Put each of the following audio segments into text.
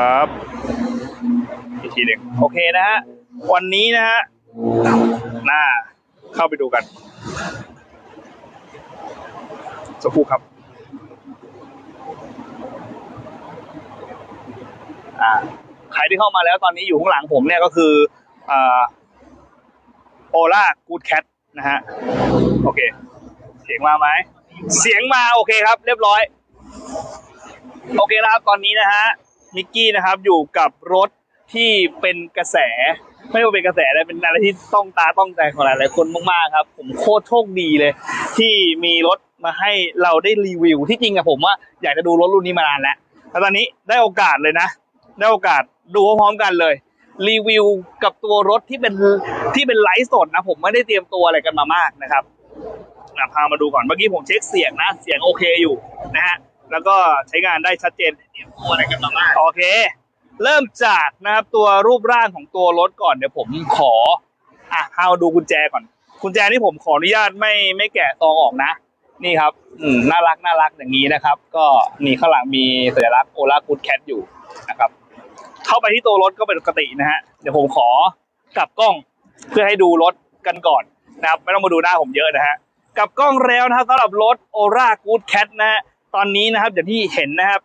นะครับอีกทีหนึ่งโอเคนะฮะวันนี้นะฮะน่าเข้าไปดูกันสักครู่ครับ อ่าใครที่เข้ามาแล้วตอนนี้อยู่ข้างหลังผมเนี่ยก็คืออ่าโอล่ากูดแคทนะฮะโอเค เสียงมาไหม เสียงมาโอเคครับ เรียบร้อย โอเคนะครับ ตอนนี้นะฮะ มิกกี้นะครับอยู่กับรถที่เป็นกระแส ไม่ว่าเป็นกระแสอะไรเป็นอะไรที่ต้องตาต้องใจของหลายๆคนมากๆครับ ผมโคตรโชคดีเลย ที่มีรถมาให้เราได้รีวิวที่จริงอะผมว่าอยากจะดูรถรุ่นนี้มานานแล้วแล้วตอนนี้ได้โอกาสเลยนะ ได้โอกาสดูพร้อมๆกันเลยรีวิวกับตัวรถที่เป็นที่เป็นไลฟ์สดนะผมไม่ได้เตรียมตัวอะไรกันมามากนะครับพามาดูก่อนเมื่อกี้ผมเช็คเสียงนะ เสียงโอเคอยู่นะฮะ แล้วก็ใช้งานได้ชัดเจนตัวอะไรกันมามากโอเค เริ่มจากนะครับตัวรูปร่างของตัวรถก่อนเดี๋ยวผมขออะพามาดูกุญแจก่อนกุญแจที่ผมขออนุญาตไม่ไม่แกะซองออกนะ นี่ครับอืมน่ารักน่ารักอย่างนี้นะครับ ก็มีข้างหลังมีสัญลักษณ์โอลากูดแคทอยู่นะครับ เข้าไปที่ตัวรถก็เป็นปกตินะฮะเดี๋ยวผมขอกลับกล้องเพื่อให้ดูรถกันก่อนนะครับ ไม่ต้องมาดูหน้าผมเยอะนะฮะกลับกล้องแล้วนะครับสำหรับรถโอรากูดแคทนะฮะ ตอนนี้นะครับอย่างที่เห็นนะครับ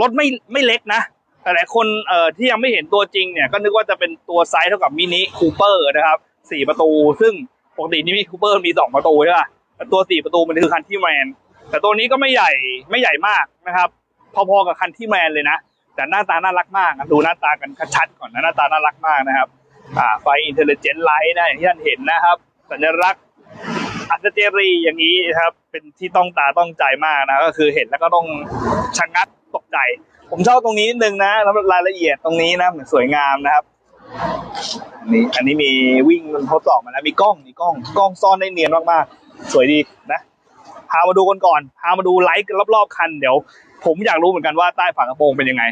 รถไม่ไม่เล็กนะหลายคนเอ่อที่ยังไม่เห็นตัวจริงเนี่ยก็นึกว่าจะเป็นตัวไซส์เท่ากับมินิคูเปอร์นะครับสี่ประตู ซึ่งปกติมินิคูเปอร์มีสองประตูใช่ป่ะแต่ตัวสี่ประตูมันคือคันที่แมน แต่ตัวนี้ก็ไม่ใหญ่ไม่ใหญ่มากนะครับ พอๆกับคันที่แมนเลยนะ แต่หน้าตาน่ารักมากดูหน้าตากันชัดก่อนนะหน้าตาน่ารักมากนะครับ อ่าไฟอินเทลเจนต์ไลท์นะอย่างที่ท่านเห็นนะครับ สัญลักษณ์ อัจเจรีอย่างนี้ครับ เป็นที่ต้องตาต้องใจมากนะ ก็คือเห็นแล้วก็ต้องชะงักตกใจ ผมชอบตรงนี้นิดนึงนะแล้วรายละเอียดตรงนี้นะเหมือนสวยงามนะครับนี่อันนี้มีวิ่งมันทดสอบมาแล้วมีกล้องมีกล้องกล้องซ่อนได้เนียนมากๆ สวยดีนะพามาดูกันก่อนพามาดูไลท์รอบๆคันเดี๋ยว ผมอยากรู้เหมือนกันว่าใต้ฝากระโปรงเป็นยังไง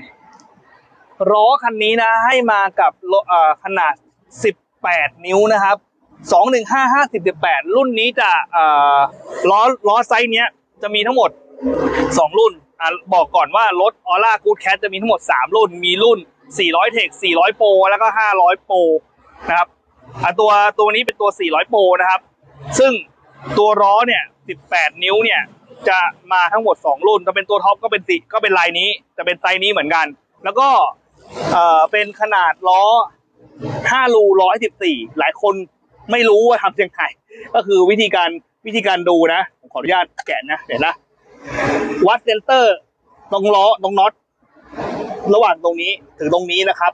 ล้อคันนี้นะให้มากับขนาด 18 นิ้วนะครับ 215 50 18รุ่นนี้จะเอ่อล้อล้อไซส์เนี้ยจะมีทั้งหมด2รุ่นอะบอกก่อนว่ารถออร่ากูดแคทจะมีทั้งหมด3รุ่น มีรุ่น400เทค400โปรแล้วก็500โปรนะครับอะตัวตัวนี้เป็นตัว400โปรนะครับ ซึ่งตัวล้อเนี่ย18นิ้วเนี่ยจะมาทั้งหมด 2 รุ่นถ้าเป็นตัวท็อปก็เป็นสิก็เป็นลายนี้จะเป็นไซส์นี้เหมือนกัน แล้วก็เอ่อเป็นขนาดล้อ 5 รู114 หลายคน ไม่รู้ว่าทำยังไงก็คือวิธีการวิธีการดูนะผมขออนุญาตแกะนะเดี๋ยวนะวัดเซนเตอร์ ตรงล้อตรงน็อตระหว่างตรงนี้ถึงตรงนี้นะครับ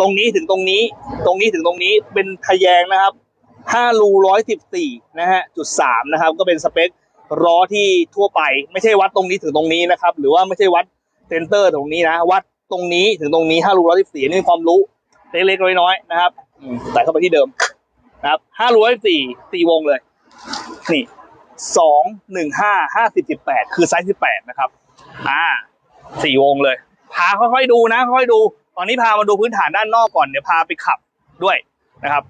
ตรงนี้ถึงตรงนี้ ตรงนี้ถึงตรงนี้เป็นทะแยงนะครับ5รู114นะฮะจุด3นะครับ ก็เป็นสเปคล้อที่ทั่วไป ไม่ใช่วัดตรงนี้ถึงตรงนี้นะครับ หรือว่าไม่ใช่วัดเซนเตอร์ตรงนี้นะ วัดตรงนี้ถึงตรงนี้5รู114นี่ความรู้เล็กๆน้อยๆนะครับใส่เข้าไปที่เดิม นะครับ5รู114ตีวงเลย นี่สองหนึ่งห้าห้าสิบสิบแปดคือไซส์สิบแปดนะครับ อ่าสี่วงเลย พาค่อยๆดูนะค่อยๆดู ตอนนี้พามาดูพื้นฐานด้านนอกก่อนเดี๋ยวพาไปขับด้วยนะครับ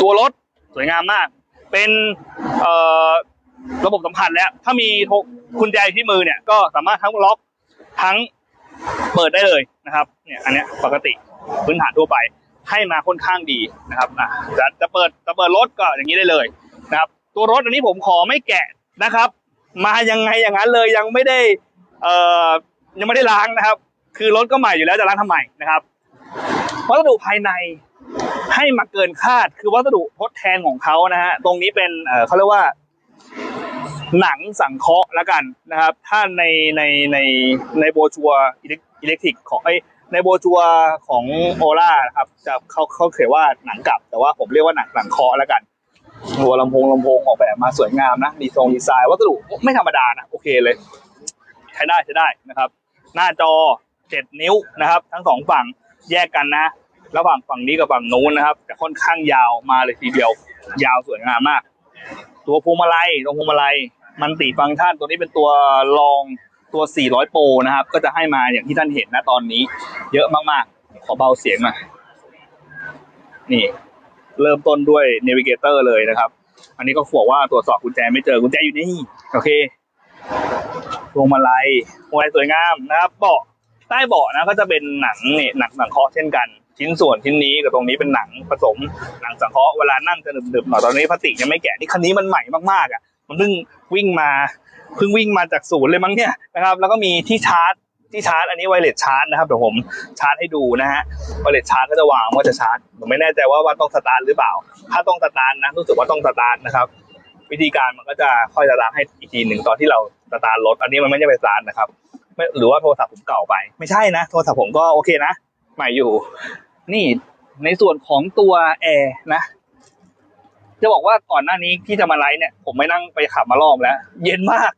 ตัวรถสวยงามมาก เป็นเอ่อระบบสัมผัสแล้ว ถ้ามีโทรกุญแจอยู่ที่มือเนี่ยก็สามารถทั้งล็อกทั้งเปิดได้เลยนะครับ เนี่ยอันเนี้ยปกติพื้นฐานทั่วไป ให้มาค่อนข้างดีนะครับอะจะจะเปิดจะเปิดรถก็อย่างนี้ได้เลยนะครับ ตัวรถอันนี้ผมขอไม่แกะนะครับ มายังไงอย่างนั้นเลยยังไม่ได้เอ่อยังไม่ได้ล้างนะครับ คือรถก็ใหม่อยู่แล้วจะล้างทำไมนะครับวัสดุภายในให้มาเกินคาดคือวัสดุทดแทนของเขานะฮะตรงนี้เป็นเอ่อเขาเรียกว่า หนังสังเคราะห์แล้วกันนะครับ ถ้าในในในในโบชัวอิเล็กทริกของไอ ในโบชัวของโอล่าครับจะเขาเขาเขียนว่าหนังกลับ แต่ว่าผมเรียกว่าหนังสังคราะห์แล้วกัน หัวลำโพงลำโพงออกแบบมาสวยงามนะดีทรงดีไซน์วัสดุไม่ธรรมดานะโอเคเลย ใช้ได้ใช้ได้นะครับ หน้าจอ7นิ้วนะครับ ทั้งสองฝั่งแยกกันนะ ระหว่างฝั่งนี้กับฝั่งนู้นนะครับแต่ค่อนข้างยาวมาเลยทีเดียว ยาวสวยงามมาก ตัวพวงมาลัยตรงพวงมาลัยมันติฟังก์ชันตัวนี้เป็นตัวรอง ตัว 400 โปรนะครับ ก็จะให้มาอย่างที่ท่านเห็นนะตอนนี้ เยอะมากๆ ขอเบาเสียงหน่อยนี่ เริ่มต้นด้วยเนวิเกเตอร์เลยนะครับ อันนี้ก็บอกว่าตรวจสอบกุญแจไม่เจอกุญแจอยู่นี่ โอเคพวงมาลัยพวงมาลัยสวยงามนะครับ เบาะใต้เบาะนะก็จะเป็นหนังเนี่ยหนังสังเคราะห์เช่นกัน ชิ้นส่วนชิ้นนี้กับตรงนี้เป็นหนังผสมหนังสังเคราะห์เวลานั่งจะหนึบๆหน่อยตอนนี้พลาสติกยังไม่แกะที่คันนี้มันใหม่มากๆอะ มันเพิ่งวิ่งมา เพิ่งวิ่งมาจากศูนย์เลยมั้งเนี่ยนะครับ แล้วก็มีที่ชาร์จที่ชาร์จอันนี้ไวเลสชาร์จนะครับเดี๋ยวผมชาร์จให้ดูนะฮะไวเลสชาร์จก็จะวางว่าจะชาร์จผมไม่แน่ใจว่าว่าต้องสตาร์ทหรือเปล่า ถ้าต้องสตาร์ทนะรู้สึกว่าต้องสตาร์ทนะครับ วิธีการมันก็จะค่อยสตาร์ทให้อีกทีหนึ่งตอนที่เราสตาร์ทรถอันนี้มันไม่ได้ไปสตาร์ทนะครับไม่หรือว่าโทรศัพท์ผมเก่าไป ไม่ใช่นะ โทรศัพท์ผมก็โอเคนะใหม่อยู่ นี่ในส่วนของตัวแอร์นะจะบอกว่าก่อนหน้านี้ที่จะมาไลฟ์เนี่ย ผมไม่นั่งไปขับมารอบแล้ว เย็นมาก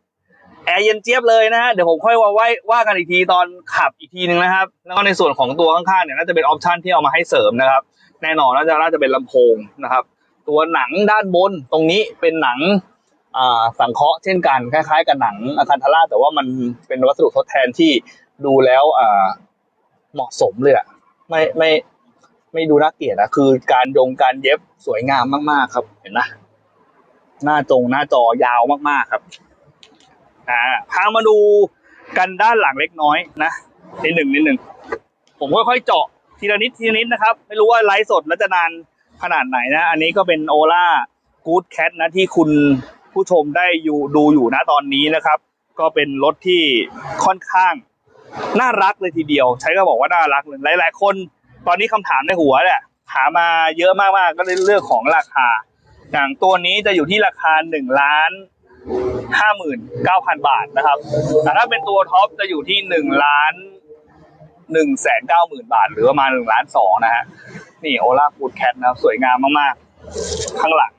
แอร์เย็นเจี๊ยบเลยนะฮะเดี๋ยวผมค่อยว่าไว้ว่ากันอีกทีตอนขับอีกทีหนึ่งนะครับ แล้วก็ในส่วนของตัวข้างๆเนี่ยน่าจะเป็นออปชันที่เอามาให้เสริมนะครับ แน่นอนน่าจะน่าจะเป็นลำโพงนะครับ ตัวหนังด้านบนตรงนี้เป็นหนังสังเคราะห์เช่นกันคล้ายๆกับหนังอาคันทาร่าแต่ว่ามันเป็นวัสดุทดแทนที่ดูแล้วเหมาะสมเลยอะไม่ไม่ไม่ดูน่าเกลียดนะคือการยงการเย็บสวยงามมากๆครับ เห็นไหมหน้าจงหน้าจอยาวมากๆครับ อ่าพามาดูกันด้านหลังเล็กน้อยนะนิดหนึ่งนิดหนึ่งผมค่อยๆเจาะทีละนิดทีละนิดนะครับ ไม่รู้ว่าไลฟ์สดแล้วจะนานขนาดไหนนะ อันนี้ก็เป็นโอล่ากู๊ดแคทนะที่คุณผู้ชมได้อยู่ดูอยู่นะตอนนี้นะครับ ก็เป็นรถที่ค่อนข้างน่ารักเลยทีเดียว ใช้ก็บอกว่าน่ารักเลยหลาย ๆ คนตอนนี้คำถามในหัวเนี่ยถามมาเยอะมากๆก็เรื่องของราคา อย่างตัวนี้จะอยู่ที่ราคาหนึ่งล้าน ห้าหมื่นเก้าพันบาทนะครับ แต่ถ้าเป็นตัวท็อปจะอยู่ที่หนึ่งล้านหนึ่งแสนเก้าหมื่นบาท หรือประมาณหนึ่งล้านสองนะฮะ นี่โอล่าฟูดแคทนะครับ สวยงามมากๆ ข้างหลัง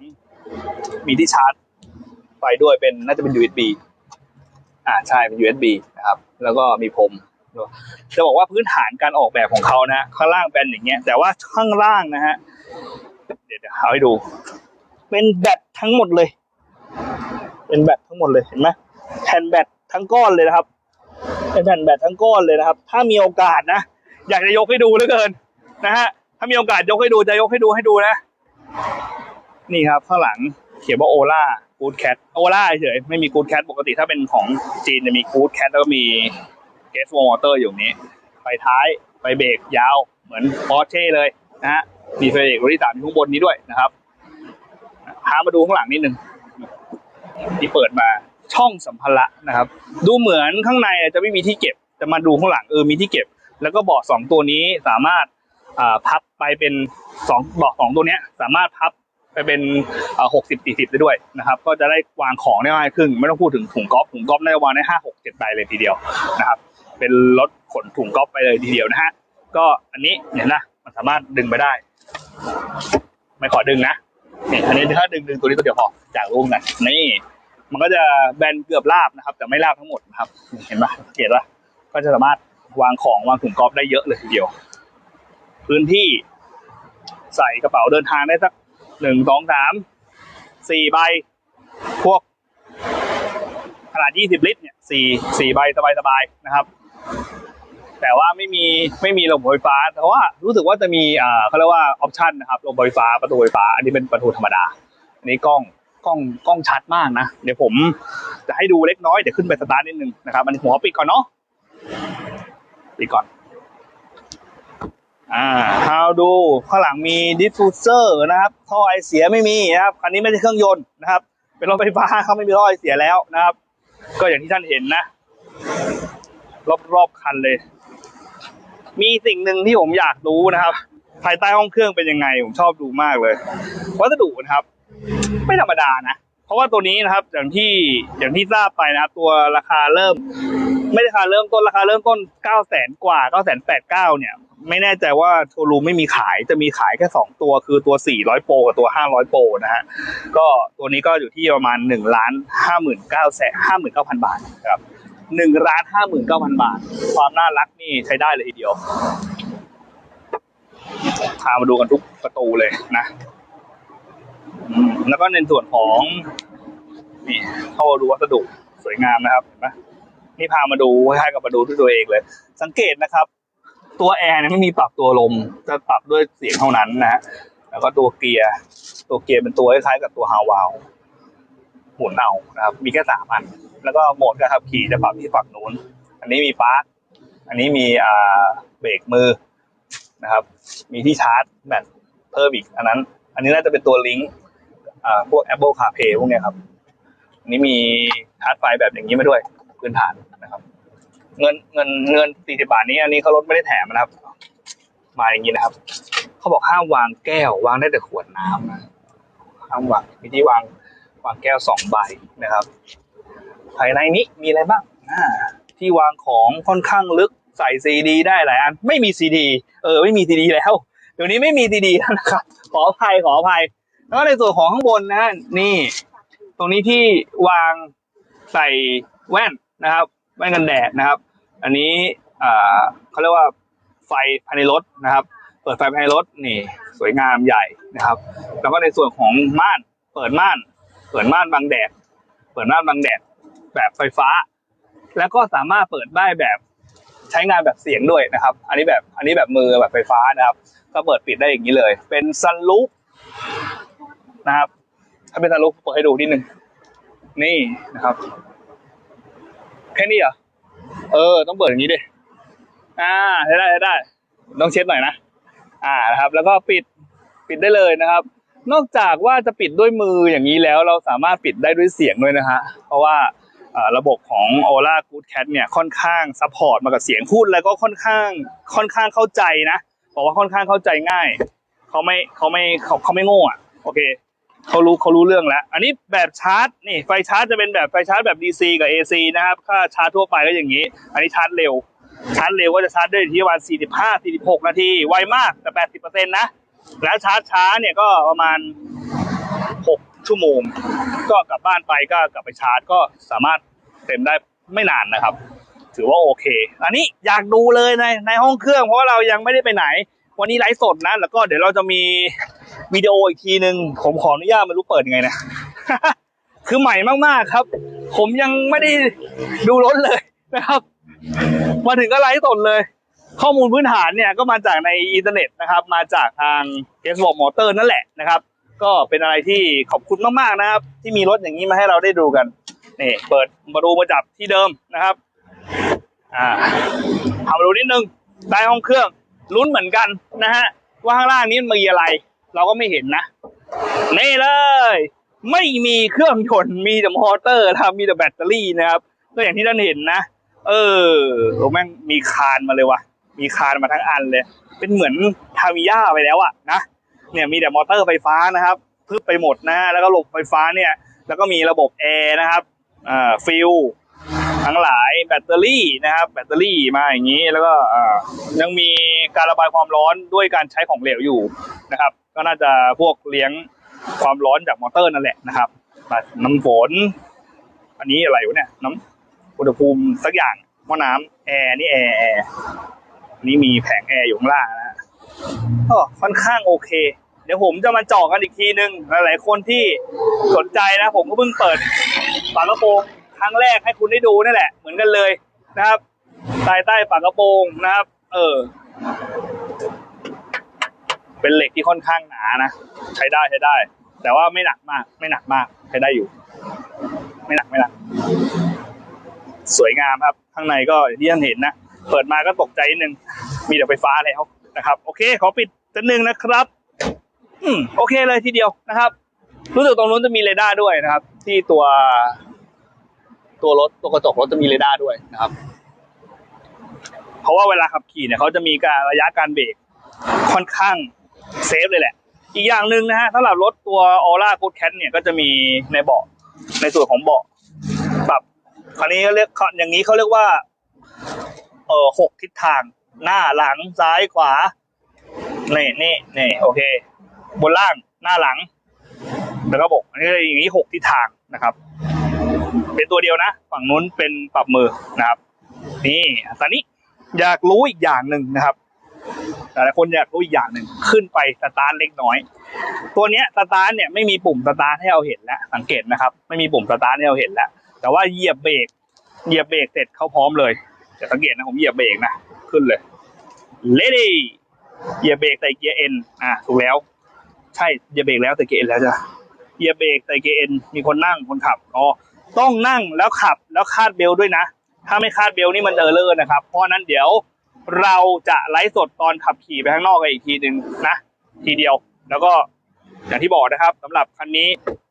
มีที่ชาร์จไฟด้วยเป็นน่าจะเป็น USB อ่าใช่เป็น USB นะครับ แล้วก็มีพรมจะบอกว่าพื้นฐานการออกแบบของเขานะฮะข้างล่างเป็นอย่างเงี้ย แต่ว่าข้างล่างนะฮะ เดี๋ยวเดี๋ยวเอาให้ดู เป็นแบตทั้งหมดเลย เป็นแบตทั้งหมดเลยเห็นไหมแผ่นแบตทั้งก้อนเลยนะครับ เป็นแผ่นแบตทั้งก้อนเลยนะครับ ถ้ามีโอกาสนะ อยากจะยกให้ดูเหลือเกินนะฮะถ้ามีโอกาสยกให้ดูจะยกให้ดูให้ดูนะ นี่ครับข้างหลังเขียนว่าโอล่ากูดแคทโอล่าเฉยไม่มีกูดแคทปกติถ้าเป็นของจีนจะมีกูดแคทแล้วก็มีเกสวอเตอร์อยู่นี้ไฟท้ายไฟเบรกยาวเหมือนปอร์เช่เลยนะฮะมีไฟเบรกรถที่สามอยู่ข้างบนนี้ด้วยนะครับพามาดูข้างหลังนิดนึง ที่เปิดมาช่องสัมภาระนะครับ ดูเหมือนข้างในจะไม่มีที่เก็บแต่มาดูข้างหลังเออมีที่เก็บ แล้วก็เบาะสองตัวนี้สามารถาพับไปเป็นสองเบาะสองตัวนี้สามารถพับไปเป็นหกสิบสี่สิบได้ด้วยนะครับ ก็จะได้วางของได้ง่ายขึ้น ไม่ต้องพูดถึงถุงก๊อฟถุงก๊อฟได้วางได้ห้าหกเจ็ดใบเลยทีเดียวนะครับ เป็นรถขนถุงก๊อฟไปเลยทีเดียวนะฮะก็อันนี้เห็นนะมันสามารถดึงไปได้ ไม่ขอดึงนะ เนี่ยอันนี้ถ้าดึงดึงตัวนี้ตัวเดียวพอจากรูปนั้นนี่ มันก็จะแบนเกือบราบนะครับ แต่ไม่ราบทั้งหมดนะครับ เห็นปะสังเห็นปะก็จะสามารถวางของวางถุงกอล์ฟได้เยอะเลยทีเดียว พื้นที่ใส่กระเป๋าเดินทางได้สักหนึ่งสองสามสี่ใบ พวกขนาดยี่สิบลิตรเนี่ยสี่สี่ใบสบายๆนะครับ แต่ว่าไม่มีไม่มีระบบไฟฟ้า แต่ว่ารู้สึกว่าจะมีอ่าเขาเรียกว่าออปชันนะครับระบบไฟฟ้าประตูไฟฟ้า อันนี้เป็นประตูธรรมดา อันนี้กล้องกล้องกล้องชัดมากนะ เดี๋ยวผมจะให้ดูเล็กน้อยเดี๋ยวขึ้นไปสตาร์ทนิดนึงนะครับอันนี้หัวปิดก่อนเนาะปิดก่อนอ่า how ดูข้างหลังมีดิฟฟูเซอร์นะครับท่อไอเสียไม่มีนะครับคันนี้ไม่ใช่เครื่องยนต์นะครับ เป็นรถไฟฟ้าเขาไม่มีท่อไอเสียแล้วนะครับ ก็อย่างที่ท่านเห็นนะ รอบๆคันเลย มีสิ่งหนึ่งที่ผมอยากรู้นะครับ ภายใต้ห้องเครื่องเป็นยังไง ผมชอบดูมากเลย วัสดุนะครับ ไม่ธรรมดานะ เพราะว่าตัวนี้นะครับ อย่างที่อย่างที่ทราบไปนะครับ ตัวราคาเริ่ม ไม่ได้ราคาเริ่มต้นราคาเริ่มต้นเก้าแสนกว่าเก้าแสนแปดเก้าเนี่ย ไม่แน่ใจว่าโชว์รูมไม่มีขายจะมีขายแค่สองตัวคือตัวสี่ร้อยโปรกับตัวห้าร้อยโปรนะฮะก็ตัวนี้ก็อยู่ที่ประมาณหนึ่งล้านห้าหมื่นเก้าแสนห้าหมื่นเก้าพันบาทครับ หนึ่งล้านห้าหมื่นเก้าพันบาท ความน่ารักนี่ใช้ได้เลยทีเดียวพามาดูกันทุกประตูเลยนะแล้วก็ในส่วนของนี่เข้าดูวัสดุสวยงามนะครับเห็นไหมนี่พามาดูคล้กับมาดูด้วยตัวเองเลย สังเกตนะครับ ตัวแอร์เนี่ยไม่มีปรับตัวลม จะปรับด้วยเสียงเท่านั้นนะฮะแล้วก็ตัวเกียร์ ตัวเกียร์เป็นตัวคล้ายๆกับตัวฮาวาวหมุนเอานะครับ มีแค่สามอัน แล้วก็โหมดการขับขี่จะปรับที่ฝั่งนู้น อันนี้มีปาร์คอันนี้มีอ่าเบรกมือนะครับ มีที่ชาร์จแบตเพิ่มอีกอันนั้น อันนี้น่าจะเป็นตัวลิงก์อ่าพวก Apple CarPlay พวกเนี้ยครับอันนี้มีชาร์จไฟแบบอย่างนี้มาด้วยพื้นฐานนะครับ เงินเงินเงิน40บาทนี้ อันนี้เขาลดไม่ได้แถมนะครับ มาอย่างนี้นะครับ เขาบอกห้ามวางแก้ว วางได้แต่ขวดน้ำนะห้ามวางมีที่วางวางแก้วสองใบนะครับ ภายในนี้มีอะไรบ้างอ่าที่วางของค่อนข้างลึกใส่ซีดีได้หลายอันไม่มีซีดีเออไม่มีซีดีแล้วเดี๋ยวนี้ไม่มีซีดีแล้วนะครับขออภัยขออภัย แล้วก็ในส่วนของข้างบนนะนี่ ตรงนี้ที่วางใส่แว่นนะครับ แว่นกันแดดนะครับ อันนี้อ่าเขาเรียกว่าไฟภายในรถนะครับ เปิดไฟภายในรถนี่ สวยงามใหญ่นะครับ แล้วก็ในส่วนของม่านเปิดม่าน เปิดม่านบังแดด เปิดม่านบังแดด แบบไฟฟ้า แล้วก็สามารถเปิดได้แบบใช้งานแบบเสียงด้วยนะครับ อันนี้แบบอันนี้แบบมือแบบไฟฟ้านะครับ ก็เปิดปิดได้อย่างนี้เลย เป็นซันลูปนะครับ ถ้าเป็นซันลูปเปิดให้ดูนิดนึงนี่นะครับ แค่นี้เหรอเออ ต้องเปิดอย่างนี้ดิอ่าได้ได้ได้ต้องเช็ดหน่อยนะอ่านะครับ แล้วก็ปิดปิดได้เลยนะครับ นอกจากว่าจะปิดด้วยมืออย่างนี้แล้ว เราสามารถปิดได้ด้วยเสียงด้วยนะฮะเพราะว่า ระบบของ Ola Good Cat เนี่ยค่อนข้างซัพพอร์ตมากับเสียงพูดแล้วก็ค่อนข้างค่อนข้างเข้าใจนะบอกว่าค่อนข้างเข้าใจง่ายเขาไม่เขาไม่เขาเขาไม่โง่อะโอเคเขารู้เขารู้เรื่องแล้ว อันนี้แบบชาร์จนี่ไฟชาร์จจะเป็นแบบไฟชาร์จแบบ DC กับ AC นะครับถ้าชาร์จทั่วไปก็อย่างนี้ อันนี้ชาร์จเร็ว ชาร์จเร็วก็จะชาร์จได้ที่ประมาณ45 46 นาที ไวมากแต่ 80%นะแล้วชาร์จช้าเนี่ยก็ประมาณ 6 ชั่วโมง ก็กลับบ้านไปก็กลับไปชาร์จก็สามารถ เต็มได้ไม่นานนะครับ ถือว่าโอเค อันนี้อยากดูเลยในในห้องเครื่องเพราะว่าเรายังไม่ได้ไปไหน วันนี้ไลฟ์สดนะ แล้วก็เดี๋ยวเราจะมีวิดีโออีกทีหนึ่งผมขออนุญาตไม่รู้เปิดยังไงนะ คือใหม่มากๆครับ ผมยังไม่ได้ดูรถเลยนะครับมาถึงก็ไลฟ์สดเลย ข้อมูลพื้นฐานเนี่ยก็มาจากในอินเทอร์เน็ตนะครับ มาจากทาง g a s w a l k Motor นั่นแหละนะครับ ก็เป็นอะไรที่ขอบคุณมากๆนะครับ ที่มีรถอย่างนี้มาให้เราได้ดูกัน นี่เปิดมาดูมาจับที่เดิมนะครับ อ่าเอามาดูนิดนึงใต้ห้องเครื่องลุ้นเหมือนกันนะฮะว่าข้างล่างนี้มันมีอะไร เราก็ไม่เห็นนะนี่เลย ไม่มีเครื่องยนต์มีแต่มอเตอร์นะครับมีแต่แบตเตอรี่นะครับก็อย่างที่ท่านเห็นนะ เออโอ้แม่งมีคานมาเลยวะมีคานมาทั้งอันเลย เป็นเหมือนทามิยาไปแล้วอะนะเนี่ยมีแต่มอเตอร์ไฟฟ้านะครับ พึบไปหมดนะแล้วก็ระบไฟฟ้าเนี่ย แล้วก็มีระบบแอร์นะครับ ฟิลทั้งหลายแบตเตอรี่นะครับ แบตเตอรี่มาอย่างนี้แล้วก็ยังมีการระบายความร้อนด้วยการใช้ของเหลวอยู่นะครับ ก็น่าจะพวกเลี้ยงความร้อนจากมอเตอร์นั่นแหละนะครับน้ำฝน อันนี้อะไรวะเนี่ยน้ำอุณหภูมิสักอย่างหม้อน้ำแอร์นี่แอร์แอร์นี่มีแผงแอร์อยู่ข้างล่างนะฮะก็ค่อนข้างโอเคเดี๋ยวผมจะมาเจาะกันอีกทีนึง หลายๆคนที่สนใจนะ ผมก็เพิ่งเปิด ฝากระโปรงครั้งแรกให้คุณได้ดูนี่แหละ เหมือนกันเลยนะครับใต้ใต้ฝากระโปรงนะครับ เออ เป็นเหล็กที่ค่อนข้างหนานะใช้ได้ใช้ได้ แต่ว่าไม่หนักมาก ไม่หนักมากใช้ได้อยู่ ไม่หนักไม่หนัก สวยงามครับ ข้างในก็ที่ท่านเห็นนะเปิดมาก็ตกใจนิดนึง มีแต่ไฟฟ้าแล้วนะครับ โอเค ขอปิดจะหนึ่งนะครับ อืมโอเคเลยทีเดียวนะครับ รู้สึกตรงนู้นจะมีเรดาร์ด้วยนะครับ ที่ตัวตัวรถตัวกระจกรถจะมีเรดาร์ด้วยนะครับ เพราะว่าเวลาขับขี่เนี่ยเขาจะมีการระยะการเบรกค่อนข้างเซฟเลยแหละ อีกอย่างหนึ่งนะฮะสำหรับรถตัว Aura Good Cat เนี่ยก็จะมีในเบาะในส่วนของเบาะปรับคราวนี้เขาเรียกอย่างนี้เขาเรียกว่า เออหกทิศทาง หน้าหลังซ้ายขวานี่นี่นี่โอเค บนล่างหน้าหลัง แล้วก็บกอันนี้อย่างนี้หกทิศทางนะครับ เป็นตัวเดียวนะ ฝั่งนู้นเป็นปรับมือนะครับ นี่ตอนนี้อยากรู้อีกอย่างหนึ่งนะครับแต่ละคนอยากรู้อีกอย่างหนึ่งขึ้นไปสตาร์ทเล็กน้อย ตัวเนี้ยสตาร์ทเนี่ยไม่มีปุ่มสตาร์ทให้เราเห็นแล้วสังเกตนะครับ ไม่มีปุ่มสตาร์ทให้เราเห็นแล้วแต่ว่าเหยียบเบรกเหยียบเบรกเสร็จเขาพร้อมเลยแต่สังเกตนะผมเหยียบเบรกนะขึ้นเลย ready เหยียบเบรกใส่เกียร์ N อะถูกแล้ว ใช่เหยียบเบรกแล้วใส่เกียร์ N แล้วจ้ะ เหยียบเบรกใส่เกียร์ N มีคนนั่งคนขับอ๋อต้องนั่งแล้วขับแล้วคาดเบลด้วยนะ ถ้าไม่คาดเบลต์นี่มันเออร์เลอร์นะครับ เพราะนั้นเดี๋ยวเราจะไลฟ์สดตอนขับขี่ไปข้างนอกกันอีกทีหนึ่งนะ ทีเดียวแล้วก็อย่างที่บอกนะครับสำหรับคันนี้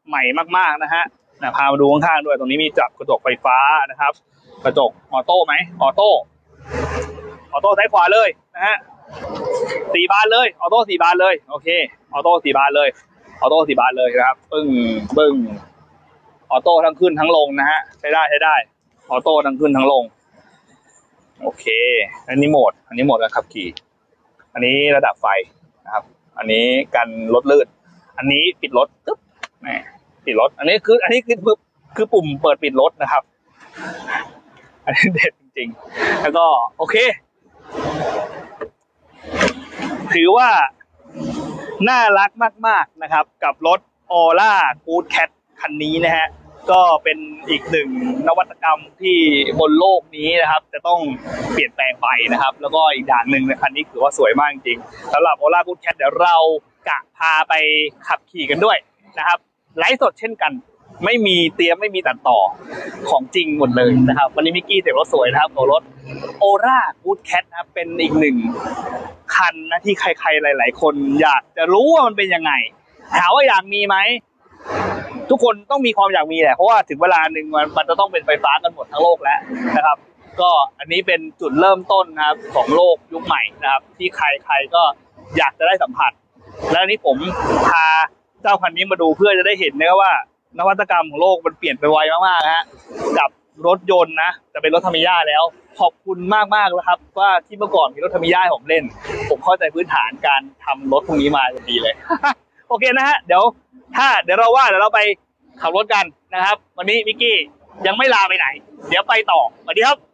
ใหม่มากๆนะฮะนะพามาดูข้างๆด้วยตรงนี้มีจับกระจกไฟฟ้านะครับ กระจกออโต้ไหมออโต้ออโต้ซ้ายขวาเลยนะฮะสี่บานเลยออโต้สี่บานเลยโอเคออโต้สี่บานเลย ออโต้สี่บานเลยนะครับ ปึ้งปึ้งออโต้ทั้งขึ้นทั้งลงนะฮะใช้ได้ใช้ได้ ออโต้ทั้งขึ้นทั้งลง โอเค อันนี้โหมด อันนี้โหมดการขับขี่ อันนี้ระดับไฟนะครับ อันนี้กันรถลื่น อันนี้ปิดรถตึ๊บแหมปิดรถ อันนี้คือ อันนี้คือคือปุ่มเปิดปิดรถนะครับ อันนี้เด็ดจริงๆ แล้วก็โอเค ถือว่า น่ารักมากๆนะครับ กับรถออร่ากูดแคทคันนี้นะฮะก็เป็นอีกหนึ่งนวัตกรรมที่บนโลกนี้นะครับ จะต้องเปลี่ยนแปลงไปนะครับ แล้วก็อีกด่านหนึ่งนะคันนี้ถือว่าสวยมากจริงสำหรับออร่ากูดแคทเดี๋ยวเรากะพาไปขับขี่กันด้วยนะครับไลฟ์สดเช่นกัน ไม่มีเตรียมไม่มีตัดต่อของจริงหมดเลยนะครับ วันนี้มิกกี้เสียงรถสวยนะครับของรถโอรากูดแคทนะเป็นอีกหนึ่งคันนะที่ใครๆหลาย ๆ คนอยากจะรู้ว่ามันเป็นยังไงถามว่าอยากมีไหมทุกคนต้องมีความอยากมีแหละเพราะว่าถึงเวลาหนึ่งมันมันจะต้องเป็นไฟฟ้ากันหมดทั้งโลกแล้วนะครับ ก็อันนี้เป็นจุดเริ่มต้นนะครับของโลกยุคใหม่นะครับ ที่ใครๆก็อยากจะได้สัมผัส แล้วอันนี้ผมพาเจ้าคันนี้มาดูเพื่อจะได้เห็นนะว่า นวัตกรรมของโลกมันเปลี่ยนไปไวมากๆฮะกับรถยนต์นะจะเป็นรถธรรมิยาแล้ว ขอบคุณมากๆแล้วครับ ว่าที่เมื่อก่อนมีรถธรรมิยาผมเล่น ผมเข้าใจพื้นฐานการทำรถพวกนี้มาดีเลย โอเคนะฮะเดี๋ยวถ้าเดี๋ยวเราว่าเดี๋ยวเราไปขับรถกันนะครับ วันนี้มิกกี้ยังไม่ลาไปไหน เดี๋ยวไปต่อสวัสดีครับ